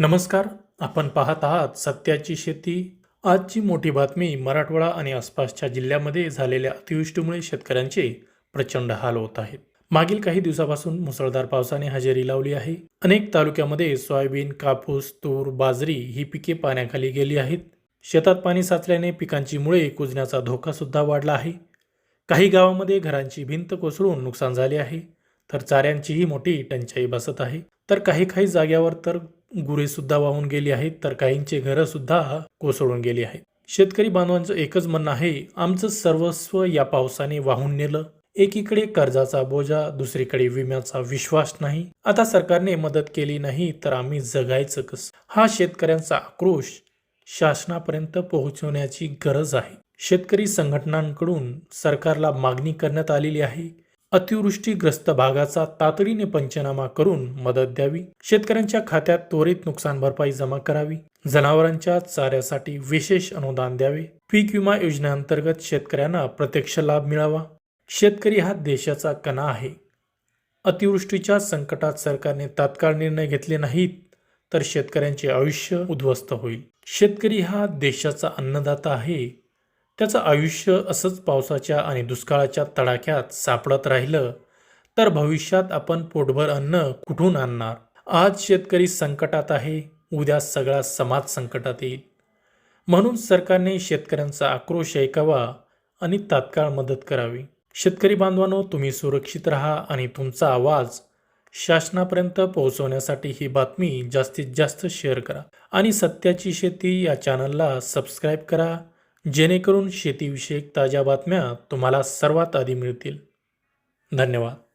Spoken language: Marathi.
नमस्कार आपण पाहत आहात सत्याची शेती. आजची मोठी बातमी मराठवाडा आणि आसपासच्या जिल्ह्यामध्ये झालेल्या अतिवृष्टीमुळे शेतकऱ्यांचे प्रचंड हाल होत आहेत. मागील काही दिवसापासून मुसळधार पावसाने हजेरी लावली आहे. अनेक तालुक्यामध्ये सोयाबीन कापूस तूर बाजरी ही पिके पाण्याखाली गेली आहेत. शेतात पाणी साचल्याने पिकांची मुळे कुजण्याचा धोका सुद्धा वाढला आहे. काही गावामध्ये घरांची भिंत कोसळून नुकसान झाले आहे. तर चाऱ्यांचीही मोठी टंचाई बसत आहे. तर काही काही जाग्यावर तर गुरेसुद्धा वाहून गेली आहेत तर काहींचे घरं सुद्धा कोसळून गेली आहेत. शेतकरी बांधवांचं एकच म्हणणं आहे आमचं सर्वस्व या पावसाने वाहून नेलं. एकीकडे कर्जाचा बोजा दुसरीकडे विम्याचा विश्वास नाही. आता सरकारने मदत केली नाही तर आम्ही जगायचं कसं? हा शेतकऱ्यांचा आक्रोश शासनापर्यंत पोहोचवण्याची गरज आहे. शेतकरी संघटनांकडून सरकारला मागणी करण्यात आलेली आहे. अतिवृष्टीग्रस्त भागाचा तातडीने पंचनामा करून मदत द्यावी. शेतकऱ्यांच्या खात्यात त्वरित नुकसान भरपाई जमा करावी. जनावरांच्या चाऱ्यासाठी विशेष अनुदान द्यावे. पीक विमा योजनेअंतर्गत शेतकऱ्यांना प्रत्यक्ष लाभ मिळावा. शेतकरी हा देशाचा कणा आहे. अतिवृष्टीच्या संकटात सरकारने तात्काळ निर्णय घेतले नाहीत तर शेतकऱ्यांचे आयुष्य उद्ध्वस्त होईल. शेतकरी हा देशाचा अन्नदाता आहे. त्याचं आयुष्य असंच पावसाच्या आणि दुष्काळाच्या तडाख्यात सापडत राहिलं तर भविष्यात आपण पोटभर अन्न कुठून आणणार? आज शेतकरी संकटात आहे उद्या सगळा समाज संकटात येईल. म्हणून सरकारने शेतकऱ्यांचा आक्रोश ऐकावा आणि तात्काळ मदत करावी. शेतकरी बांधवांनो तुम्ही सुरक्षित राहा आणि तुमचा आवाज शासनापर्यंत पोहोचवण्यासाठी ही बातमी जास्तीत जास्त शेअर करा. आणि सत्याची शेती या चॅनलला सबस्क्राईब करा. जेणेकरून शेतीविषयक ताज्या बातम्या तुम्हाला सर्वात आधी मिळतील. धन्यवाद.